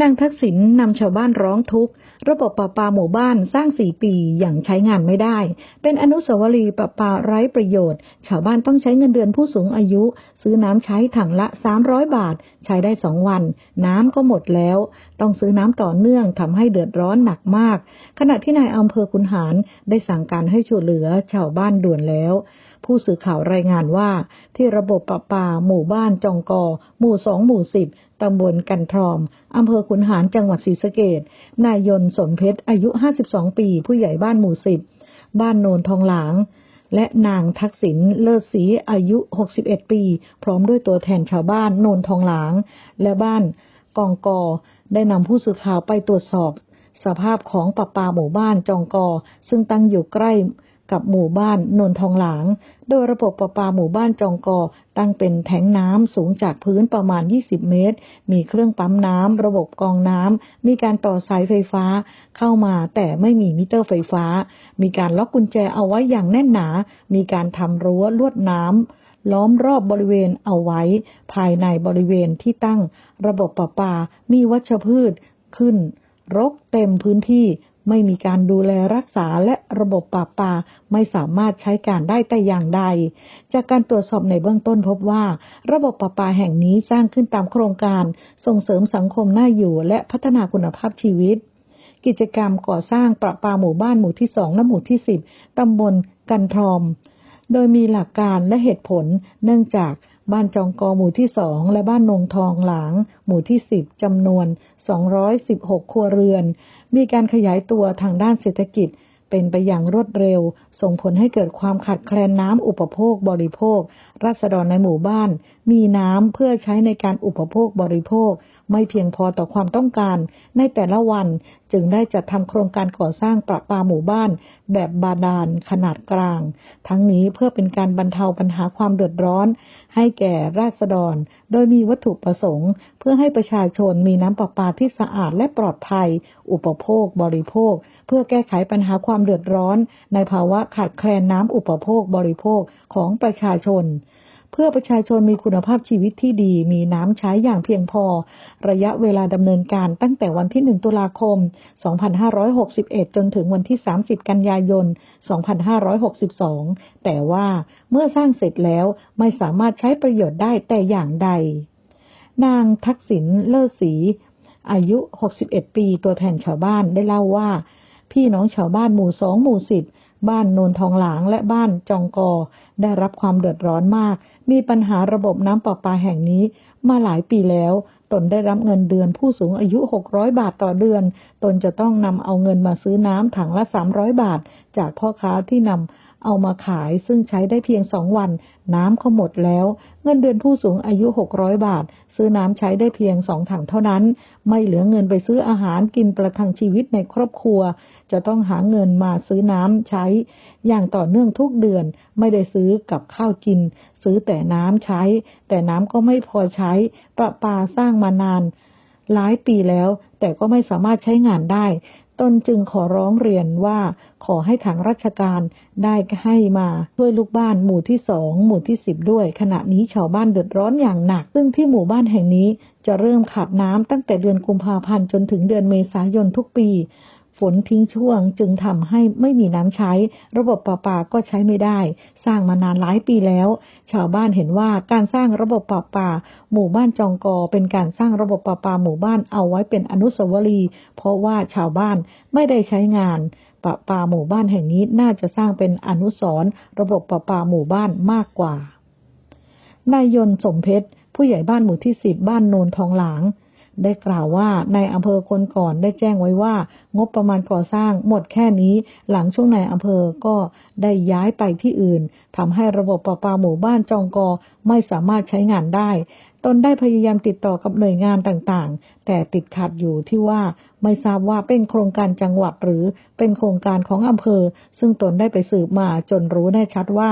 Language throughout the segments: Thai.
นางทักษิณนำชาวบ้านร้องทุกข์ ระบบประปาหมู่บ้านสร้างสี่ปีอย่างใช้งานไม่ได้ เป็นอนุสาวรีย์ประปาไร้ประโยชน์ ชาวบ้านต้องใช้เงินเดือนผู้สูงอายุ ซื้อน้ำใช้ถังละ 300 บาท ใช้ได้สองวัน น้ำก็หมดแล้ว ต้องซื้อน้ำต่อเนื่องทำให้เดือดร้อนหนักมาก ขณะที่นายอำเภอคุนหารได้สั่งการให้ช่วยเหลือชาวบ้านด่วนแล้วผู้สื่อข่าวรายงานว่า ที่ระบบประปาหมู่บ้านจองกอ หมู่สองหมู่สิบ ตำบลกันทรอม อำเภอขุนหาร จังหวัดศรีสะเกดนายยนสมเพชร อายุ 52 ปี ผู้ใหญ่บ้านหมู่สิบ บ้านโนนทองหลาง และนางทักษิณ เลิศศรี อายุ 61 ปี พร้อมด้วยตัวแทนชาวบ้านโนนทองหลาง และบ้านกองกอ ได้นำผู้สื่อข่าวไปตรวจสอบ สภาพของประปาหมู่บ้านจองกอ ซึ่งตั้งอยู่ใกล้ กับหมู่บ้านนนทองหลาง โดยระบบประปาหมู่บ้านจองกอตั้งเป็นแทงน้ำสูงจากพื้นประมาณ 20 เมตร มีเครื่องปั๊มน้ำ ระบบกองน้ำ มีการต่อสายไฟฟ้าเข้ามาแต่ไม่มีมิเตอร์ไฟฟ้า มีการล็อกกุญแจเอาไว้อย่างแน่นหนา มีการทำรั้วลวดน้ำล้อมรอบบริเวณเอาไว้ ภายในบริเวณที่ตั้ง ระบบประปา มีวัชพืชขึ้น รกเต็มพื้นที่ ไม่มีการดูแลรักษาและระบบป่าป่าไม่สามารถใช้การได้แต่อย่างใด จากการตรวจสอบในเบื้องต้นพบว่า ระบบป่าป่าแห่งนี้สร้างขึ้นตามโครงการ ส่งเสริมสังคมน่าอยู่และพัฒนาคุณภาพชีวิต กิจกรรมก่อสร้างประปาหมู่บ้านหมู่ที่สองและหมู่ที่สิบตำบลกันทรอม โดยมีหลักการและเหตุผลเนื่องจาก บ้านจองกอหมู่ที่สองและบ้านนงทองหลาง หมู่ที่สิบจำนวน 216 ครัวเรือน มีการขยายตัวทางด้านเศรษฐกิจเป็นไปอย่างรวดเร็ว ส่งผลให้เกิดความขาดแคลนน้ำอุปโภคบริโภค รัษฎรในหมู่บ้าน มีน้ำเพื่อใช้ในการอุปโภคบริโภค ไม่เพียงพอต่อความต้องการ ในแต่ละวันจึงได้จัดทำโครงการก่อสร้างประปาหมู่บ้าน แบบบาดาลขนาดกลาง ทั้งนี้เพื่อเป็นการบรรเทาปัญหาความเดือดร้อน ให้แก่ราษฎร โดยมีวัตถุประสงค์ เพื่อให้ประชาชนมีน้ำประปาที่สะอาดและปลอดภัย อุปโภค บริโภค เพื่อแก้ไขปัญหาความเดือดร้อน ในภาวะขาดแคลนน้ำอุปโภคบริโภคของประชาชน พื่อประชาชนมีคุณภาพชีวิตที่ดี มีน้ำใช้อย่างเพียงพอ ระยะเวลาดำเนินการตั้งแต่วันที่ 1 ตุลาคม 2561 จนถึงวันที่ 30 กันยายน 2562 แต่ว่าเมื่อสร้างเสร็จแล้วไม่สามารถใช้ประโยชน์ได้แต่อย่างใด นางทักษิณเลิศศรีอายุ 61 ปี ตัวแทนชาวบ้านได้เล่าว่า พี่น้องชาวบ้านหมู่สองหมู่สิบ บ้านโนนทองหลางและบ้านจองกอ ได้รับความเดือดร้อนมาก มีปัญหาระบบน้ำประปาแห่งนี้มาหลายปีแล้ว ตนได้รับเงินเดือนผู้สูงอายุ 600 บาทต่อเดือน ตนจะต้องนำเอาเงินมาซื้อน้ำถังละ 300 บาท จากพ่อค้าที่นำ เอามาขายซึ่งใช้ได้เพียงสองวัน น้ำเขาหมดแล้ว เงินเดือนผู้สูงอายุ 600 บาท ซื้อน้ำใช้ได้เพียงสองถังเท่านั้น ไม่เหลือเงินไปซื้ออาหารกินประทังชีวิตในครอบครัว จะต้องหาเงินมาซื้อน้ำใช้ อย่างต่อเนื่องทุกเดือนไม่ได้ซื้อกับข้าวกิน ซื้อแต่น้ำใช้ แต่น้ำก็ไม่พอใช้ ประปาสร้างมานานหลายปีแล้ว แต่ก็ไม่สามารถใช้งานได้ ตนจึงขอร้องเรียนว่าขอให้ทางราชการได้ให้มาช่วยลูกบ้านหมู่ที่สองหมู่ที่สิบด้วย ขณะนี้ชาวบ้านเดือดร้อนอย่างหนัก ซึ่งที่หมู่บ้านแห่งนี้จะเริ่มขาดน้ำตั้งแต่เดือนกุมภาพันธ์จนถึงเดือนเมษายนทุกปี ฝนทิ้งช่วงจึงทำให้ไม่มีน้ำใช้ ระบบประปาก็ใช้ไม่ได้ สร้างมานานหลายปีแล้ว ชาวบ้านเห็นว่าการสร้างระบบประปา หมู่บ้านจองกอ เป็นการสร้างระบบประปาหมู่บ้านเอาไว้เป็นอนุสาวรีย์เพราะว่าชาวบ้านไม่ได้ใช้งานประปาหมู่บ้านแห่งนี้น่าจะสร้างเป็นอนุสรระบบประปาหมู่บ้านมากกว่านายยนสมเพชรผู้ใหญ่บ้านหมู่ที่สิบบ้านโนนทองหลาง ได้กล่าวว่าในอำเภอคนก่อนได้แจ้งไว้ว่า งบประมาณก่อสร้างหมดแค่นี้ หลังช่วงในอำเภอก็ได้ย้ายไปที่อื่นทำให้ระบบประปาหมู่บ้านจองกอไม่สามารถใช้งานได้ ตนได้พยายามติดต่อกับหน่วยงานต่างๆ แต่ติดขัดอยู่ที่ว่าไม่ทราบว่าเป็นโครงการจังหวัดหรือเป็นโครงการของอำเภอ ซึ่งตนได้ไปสืบมาจนรู้แน่ชัดว่า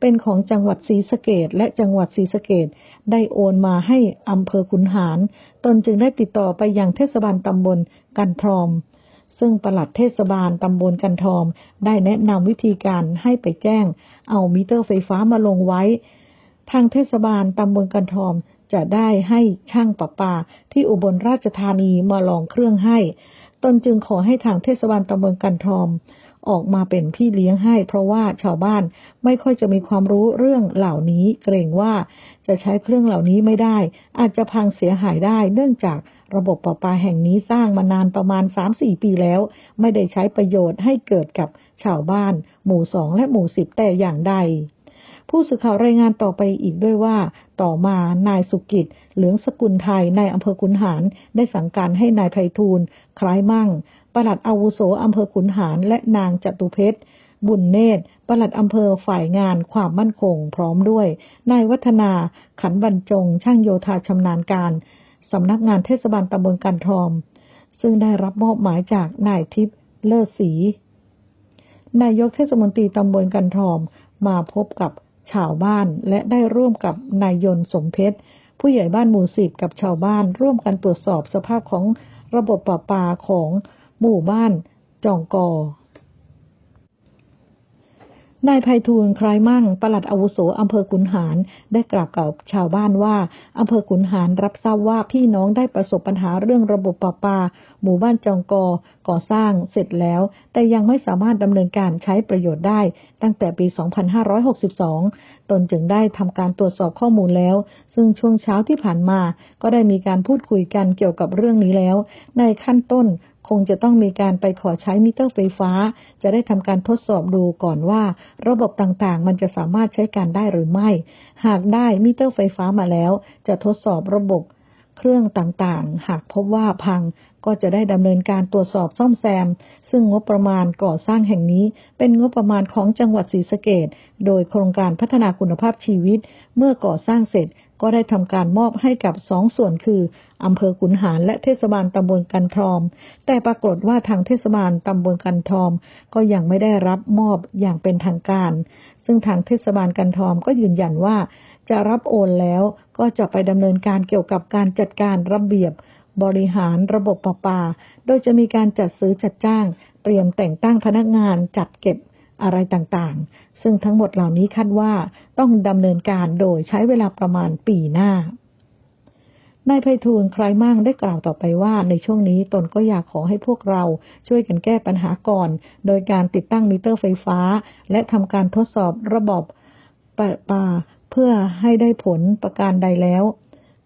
เป็นของจังหวัดศรีสะเกดและจังหวัดศรีสะเกดได้โอนมาให้อำเภอขุนหารตนจึงได้ติดต่อไปยังเทศบาลตำบลกันทอม ซึ่งปลัดเทศบาลตำบลกันทอม ได้แนะนำวิธีการให้ไปแจ้ง เอามิเตอร์ไฟฟ้ามาลงไว้ ทางเทศบาลตำบลกันทอมจะได้ให้ช่างประปาที่อุบลราชธานีมาลองเครื่องให้ ตนจึงขอให้ทางเทศบาลตำบลกันทอม ออกมาเป็นพี่เลี้ยงให้ เพราะว่าชาวบ้านไม่ค่อยจะมีความรู้เรื่องเหล่านี้ เกรงว่าจะใช้เครื่องเหล่านี้ไม่ได้ อาจจะพังเสียหายได้ เนื่องจากระบบประปาแห่งนี้สร้างมานานประมาณ 3-4 ปีแล้ว ไม่ได้ใช้ประโยชน์ให้เกิดกับชาวบ้าน หมู่สองและหมู่สิบแต่อย่างใดผู้สื่อข่าวรายงานต่อไปอีกด้วยว่า ต่อมานายสุกิจ เหลืองสกุลไทยนายอำเภอขุนหารได้สั่งการให้นายไพฑูรย์คล้ายมั่งปลัดอาวุโสอำเภอขุนหารและนางจตุเพชร บุญเนตรปลัดอำเภอฝ่ายงานความมั่นคง พร้อมด้วย นายวัฒนา ขันบรรจง ช่างโยธาชำนาญการ สำนักงานเทศบาลตำบลกันทอม ซึ่งได้รับมอบหมายจากนายทิพย์เลิศศรี นายกเทศมนตรีตำบลกันทอมมาพบกับชาวบ้านและได้ร่วมกับนายยนสมเพชร ผู้ใหญ่บ้านหมู่สิบกับชาวบ้านร่วมกันตรวจสอบสภาพของระบบประปาของ หมู่บ้านจองกอนายไพฑูรย์คล้ายมั่ง ปลัดอาวุโสอำเภอขุนหาร ได้กล่าวกับชาวบ้านว่าอำเภอขุนหารรับทราบว่าพี่น้องได้ประสบปัญหาเรื่องระบบประปา หมู่บ้านจองกอ ก่อสร้างเสร็จแล้ว แต่ยังไม่สามารถดำเนินการใช้ประโยชน์ได้ ตั้งแต่ปี 2562 ตนจึงได้ทำการตรวจสอบข้อมูลแล้ว ซึ่งช่วงเช้าที่ผ่านมา ก็ได้มีการพูดคุยกันเกี่ยวกับเรื่องนี้แล้ว ในขั้นต้น คงจะต้องมีการไปขอใช้มิเตอร์ไฟฟ้า จะได้ทำการทดสอบดูก่อนว่า ระบบต่างๆ มันจะสามารถใช้การได้หรือไม่ หากได้มิเตอร์ไฟฟ้ามาแล้ว จะทดสอบระบบ เครื่องต่างๆ หากพบว่าพังก็จะได้ดำเนินการตรวจสอบซ่อมแซม ซึ่งงบประมาณก่อสร้างแห่งนี้ เป็นงบประมาณของจังหวัดศรีสะเกดโดยโครงการพัฒนาคุณภาพชีวิต เมื่อก่อสร้างเสร็จก็ได้ทำการมอบให้กับสองส่วนคืออำเภอขุนหารและเทศบาลตำบลกันทอม แต่ปรากฏว่าทางเทศบาลตำบลกันทอม ก็ยังไม่ได้รับมอบอย่างเป็นทางการ ซึ่งทางเทศบาลกันทอมก็ยืนยันว่า จะรับโอนแล้วก็จะไปดำเนินการเกี่ยวกับการจัดการระเบียบบริหารระบบประปา โดยจะมีการจัดซื้อจัดจ้าง เตรียมแต่งตั้งพนักงานจัดเก็บอะไรต่างๆ ซึ่งทั้งหมดเหล่านี้คาดว่าต้องดำเนินการโดยใช้เวลาประมาณปีหน้านายไพฑูรย์ใคล้ายมั่งได้กล่าวต่อไปว่า ในช่วงนี้ตนก็อยากขอให้พวกเราช่วยกันแก้ปัญหาก่อน โดยการติดตั้งมิเตอร์ไฟฟ้า และทำการทดสอบระบบประปา เพื่อให้ได้ผลประการใดแล้ว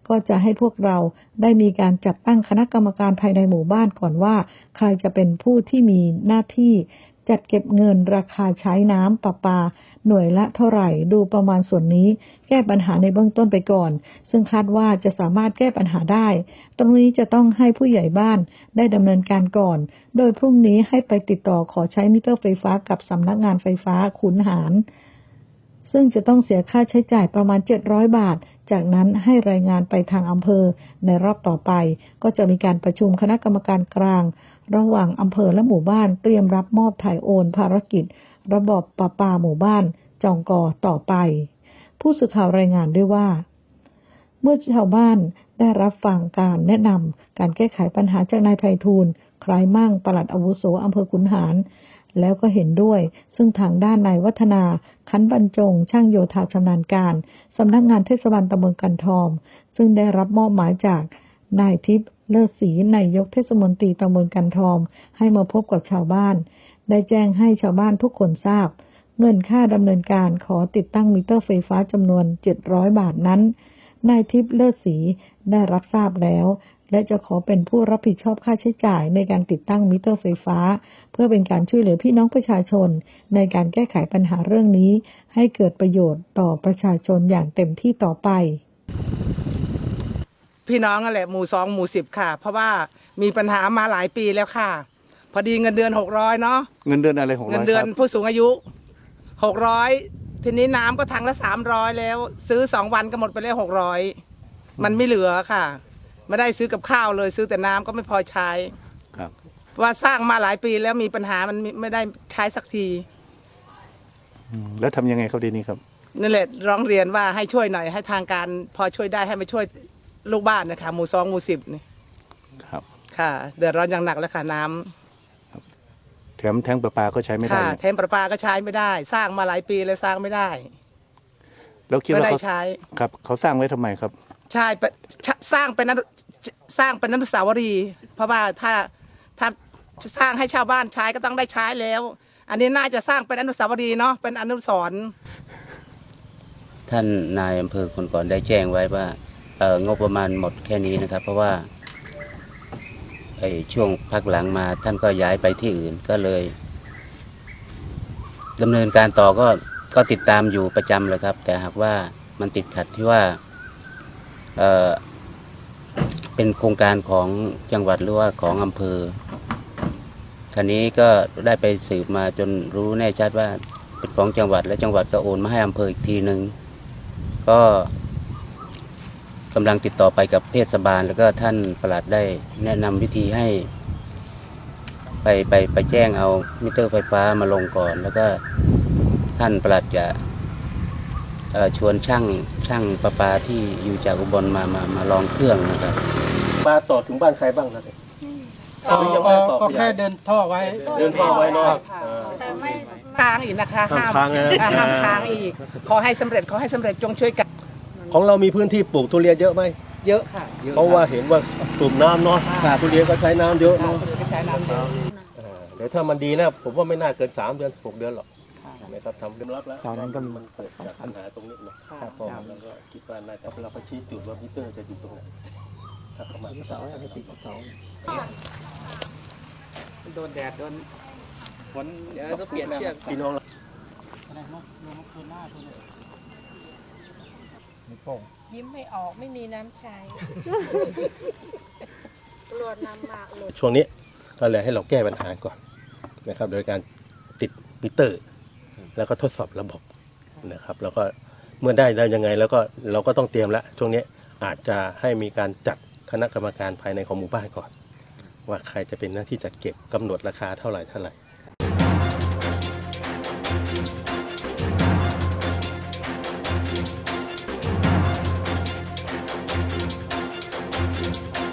ก็จะให้พวกเราได้มีการจัดตั้งคณะกรรมการภายในหมู่บ้านก่อนว่า ใครจะเป็นผู้ที่มีหน้าที่จัดเก็บเงินราคาใช้น้ำประปา หน่วยละเท่าไหร่ดูประมาณส่วนนี้ แก้ปัญหาในเบื้องต้นไปก่อน ซึ่งคาดว่าจะสามารถแก้ปัญหาได้ ตรงนี้จะต้องให้ผู้ใหญ่บ้านได้ดำเนินการก่อน โดยพรุ่งนี้ให้ไปติดต่อขอใช้มิเตอร์ไฟฟ้ากับสำนักงานไฟฟ้าขุนหาร ซึ่งจะต้องเสียค่าใช้จ่ายประมาณ 700 บาท จากนั้นให้รายงานไปทางอำเภอ ในรอบต่อไป ก็จะมีการประชุมคณะกรรมการกลาง ระหว่างอำเภอและหมู่บ้านเตรียมรับมอบถ่ายโอน ภารกิจ ระบบประปาหมู่บ้าน จองกอต่อไป ผู้สื่อข่าวรายงานด้วยว่า เมื่อชาวบ้านได้รับฟังการแนะนำการแก้ไขปัญหาจากนายไพฑูรย์คล้ายมั่งปลัดอาวุโสอำเภอขุนหาร แล้วก็เห็นด้วย ซึ่งทางด้านนายวัฒนาขันบรรจง ช่างโยธาชำนาญการสำนักงานเทศบาลตำบลกันทอม ซึ่งได้รับมอบหมายจากนายทิพย์เลิศศรีนายกเทศมนตรีตำบลกันทอม ให้มาพบกับชาวบ้าน ได้แจ้งให้ชาวบ้านทุกคนทราบ เงินค่าดำเนินการขอติดตั้งมิเตอร์ไฟฟ้าจำนวน 700 บาทนั้นนายทิพย์เลิศศรีได้รับทราบแล้ว และจะขอเป็นผู้รับผิดชอบค่าใช้จ่ายในการติดตั้งมิเตอร์ไฟฟ้า เพื่อเป็นการช่วยเหลือพี่น้องประชาชน ในการแก้ไขปัญหาเรื่องนี้ ให้เกิดประโยชน์ต่อประชาชนอย่างเต็มที่ต่อไป พี่น้องนั่นแหละหมู่สองหมู่สิบค่ะ เพราะว่ามีปัญหามาหลายปีแล้วค่ะ พอดีเงินเดือนหกร้อยเนาะเงินเดือนอะไรของเงิร้นอยเดือนครับผู้สูงอายุหกร้อยทีนี้น้ำก็ถังละสามร้อยแล้ว ซื้อสองวันก็หมดไปแล้วหกร้อยมันไม่เหลือค่ะ ไม่ได้ซื้อกับข้าวเลยซื้อแต่น้ำก็ไม่พอใช้ ครับเพราะว่าสร้างมาหลายปีแล้วมีปัญหามันไม่ไม่ได้ใช้สักทีอืมแล้วทำยังไงครับดีนี้ครับ นั่นแหละร้องเรียนว่าให้ช่วยหน่อยให้ทางการพอช่วยได้ให้มาช่วยลูกบ้านนะคะหมู่สองหมู่สิบนี่ครับ ค่ะ เดือดร้อนอย่างหนักแล้วค่ะน้ำแถมแท้งประปาก็ใช้ไม่ได้ค่ะเทมประปาก็ใช้ไม่ได้ สร้างมาหลายปีแล้วสร้างไม่ได้แล้วคิดไม่ว่าได้เขาใช้ ครับเขาสร้างไว้ทำไมครับ ใช่เป็นสร้างเป็นอนุสร้างเป็นอนุสาวรีย์เพราะว่าถ้าถ้าสร้างให้ชาวบ้านใช้ก็ต้องได้ใช้แล้ว อันนี้น่าจะสร้างเป็นอนุสาวรีย์เนาะเป็นอนุสรณ์ท่านนายอำเภอคนก่อนได้แจ้งไว้ว่าเอ่องบประมาณหมดแค่นี้นะครับ เพราะว่าไอ้ช่วงพักหลังมาท่านก็ย้ายไปที่อื่นก็เลยดำเนินการต่อก็ก็ติดตามอยู่ประจำเลยครับ แต่หากว่ามันติดขัดที่ว่า เป็นโครงการของจังหวัดหรือว่าของอำเภอท่านี้ก็ได้ไปสืบมาจนรู้แน่ชัดว่าเป็นของจังหวัดและจังหวัดก็โอนมาให้อำเภออีกทีหนึ่งก็กำลังติดต่อไปกับเทศบาล แล้วก็ท่านประหลัดได้แนะนำวิธีให้ ไปไปไปแจ้งเอามิเตอร์ไฟฟ้ามาลงก่อน แล้วก็ท่านประหลัดจะ ชวนช่างช่างประปาที่อยู่จากอุบลมามามาลองเครื่องนะครับมาต่อถึงบ้านใครบ้างนะเนี่ยก็หรือยังไม่ได้ต่อก็ขยายแค่เดินท่อไว้ เดินท่อไว้เนอะค่ะเออค้างอีกนะคะห้ามค้างนะอ่ห้ามค้างอีก ขอให้สำเร็จขอให้สำเร็จจงช่วยกัน ของเรามีพื้นที่ปลูกทุเรียนเยอะไหมเยอะค่ะ เพราะว่าเห็นว่าปลูกน้ำเนาะทุเรียนก็ใช้น้ำเยอะเนาะไปใช้น้ำเยอะเออเดี๋ยวถ้ามันดีนะผมว่าไม่น่าเกิน 3 เดือน 16 เดือนหรอก นะครับทำเรียบร้อยแล้วตอนนั้นก็มันเกิดจากปัญหาตรงนี้เนาะครับผมแล้วก็คิดว่าน่าจะเราไปชี้จุดว่ามิเตอร์จะอยู่ตรงไหนถ้าเขามาเสาให้ติดเสาโดนแดดโดนฝนเดี๋ยวก็เปลี่ยนเชือกพี่น้องยิ้มไม่ออกไม่มีน้ำใช้รวดน้ำมากเลยช่วงนี้ก็เลยให้เราแก้ปัญหาก่อนนะครับ โดยการติดมิเตอร์ แล้วก็ทดสอบระบบนะครับ แล้วก็เมื่อได้ได้ยังไงแล้วก็เราก็ต้องเตรียมละช่วงนี้อาจจะให้มีการจัดคณะกรรมการภายในของหมู่บ้านก่อน ว่าใครจะเป็นหน้าที่จัดเก็บกำหนดราคาเท่าไหร่เท่าไหร่